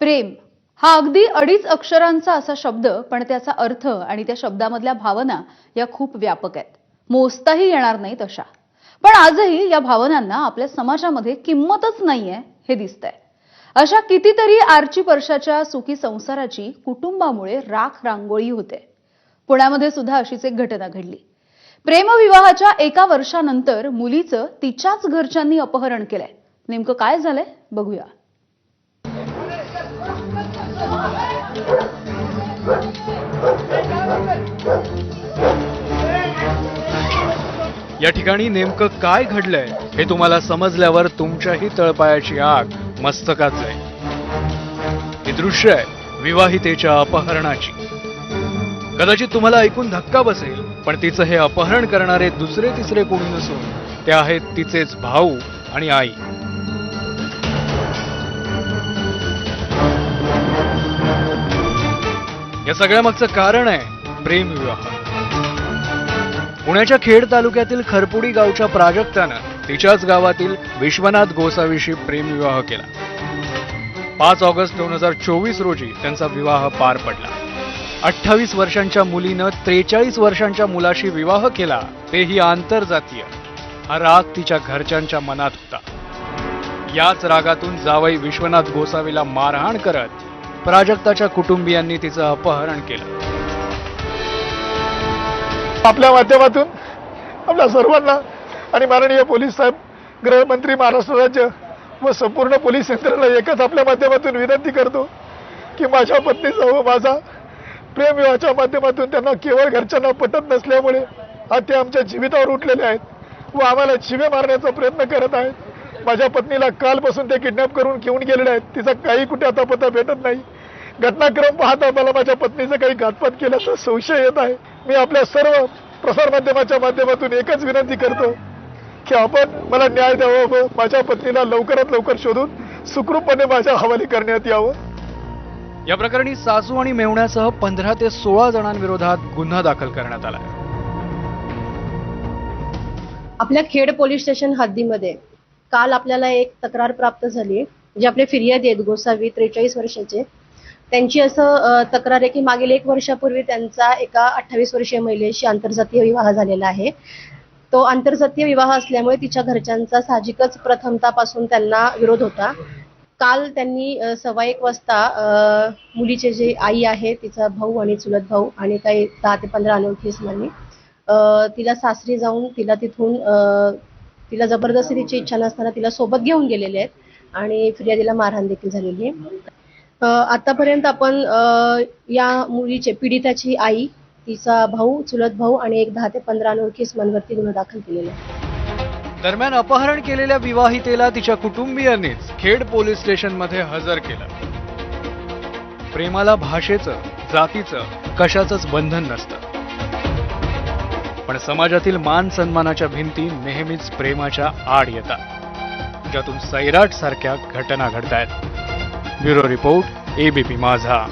प्रेम. हा अगदी अडीच अक्षरांचा असा शब्द पण त्याचा अर्थ आणि त्या शब्दामधल्या भावना या खूप व्यापक आहेत. मोजताही येणार नाहीत अशा. पण आजही या भावनांना आपल्या समाजामध्ये किंमतच नाहीये हे दिसतंय. अशा कितीतरी आरची वर्षाच्या सुखी संसाराची कुटुंबामुळे राख रांगोळी होते. पुण्यामध्ये सुद्धा अशीच एक घटना घडली. प्रेमविवाहाच्या एका वर्षानंतर मुलीचं तिच्याच घरच्यांनी अपहरण केलंय. नेमकं काय झालंय? बघूया. या ठिकाणी नेमकं काय घडलंय हे तुम्हाला समजल्यावर तुमच्याही तळपायाची आग मस्तकात जाईल. हे दृश्य आहे विवाहितेच्या अपहरणाची. कदाचित तुम्हाला ऐकून धक्का बसेल पण तिचं हे अपहरण करणारे दुसरे तिसरे कोणी नसून ते आहेत तिचेच भाऊ आणि आई. या सगळ्यामागचं कारण आहे प्रेमविवाह पुण्याच्या खेड तालुक्यातील खरपुडी गावच्या प्राजक्तानं तिच्याच गावातील विश्वनाथ गोसावीशी प्रेमविवाह केला. पाच ऑगस्ट दोन हजार चोवीस रोजी त्यांचा विवाह पार पडला. अठ्ठावीस वर्षांच्या मुलीनं त्रेचाळीस वर्षांच्या मुलाशी विवाह केला तेही आंतरजातीय. हा राग तिच्या घरच्यांच्या मनात होता. याच रागातून जावई विश्वनाथ गोसावीला मारहाण करत प्राजक्ताच्या कुटुंबियांनी तिचं अपहरण केलं. आपल्या माध्यमातून आपल्या सर्वांना आणि माननीय पोलीस साहेब गृहमंत्री महाराष्ट्र राज्य व संपूर्ण पोलीस यंत्रणा एकच आपल्या माध्यमातून विनंती करतो की माझ्या पत्नीचा व माझा प्रेमविवाहाच्या माध्यमातून त्यांना केवळ घरच्यांना पटत नसल्यामुळे आज ते आमच्या जीवितावर उठलेले आहेत व आम्हाला शिवे मारण्याचा प्रयत्न करत आहेत. माझ्या पत्नीला कालपासून ते किडनॅप करून घेऊन गेलेले आहेत. तिचा काही कुठे आता पत्ता भेटत नाही. घटनाक्रम पाहता मला माझ्या पत्नीचं काही घातपात केल्याचा संशय येत आहे. मी आपल्या सर्व प्रसारमाध्यमाच्या माध्यमातून एकच विनंती करतो की आपण मला न्याय द्यावा व माझ्या पत्नीला लवकरात लवकर शोधून सुखरूपपणे माझ्या हवाली करण्यात यावं. या प्रकरणी सासू आणि मेवण्यासह पंधरा ते सोळा जणांविरोधात गुन्हा दाखल करण्यात आला. आपल्या खेड पोलीस स्टेशन हद्दीमध्ये काल आपल्याला एक तक्रार प्राप्त झाली जे म्हणजे आपले फिर्यादी आहेत गोसावी त्रेचाळीस वर्षाचे. त्यांची असं तक्रार आहे की मागील एक वर्षापूर्वी त्यांचा एका अठ्ठावीस वर्षीय महिलेशी आंतरजातीय विवाह झालेला आहे. तो आंतरजातीय विवाह असल्यामुळे तिच्या घरच्यांचा साहजिकच प्रथमतापासून त्यांना विरोध होता. काल त्यांनी सव्वा एक वाजता मुलीचे जे आई आहे तिचा भाऊ आणि चुलत भाऊ आणि काही दहा ते पंधरा अनोळखी इसमांनी तिला सासरी जाऊन तिला तिथून तिला जबरदस्ती तिची इच्छा नसताना तिला सोबत घेऊन गेलेले आहेत आणि फिर्यादीला मारहाण देखील झालेली आहे. आतापर्यंत आपण या मुलीचे पीडिताची आई तिचा भाऊ चुलत भाऊ आणि एक दहा ते पंधरा अनोळखी इसमांवरती गुन्हा दाखल केलेला आहे. दरम्यान अपहरण केलेल्या विवाहितेला तिच्या कुटुंबियांनीच खेड पोलीस स्टेशनमध्ये हजर केलं. प्रेमाला भाषेचं जातीचं कशाचंच बंधन नसतं. पण समाजातील मान सन्मानाच्या भिंती नेहमीच प्रेमाच्या आड येतात ज्यातून सैराट सारख्या घटना घडतायत. ब्युरो रिपोर्ट एबीपी माझा.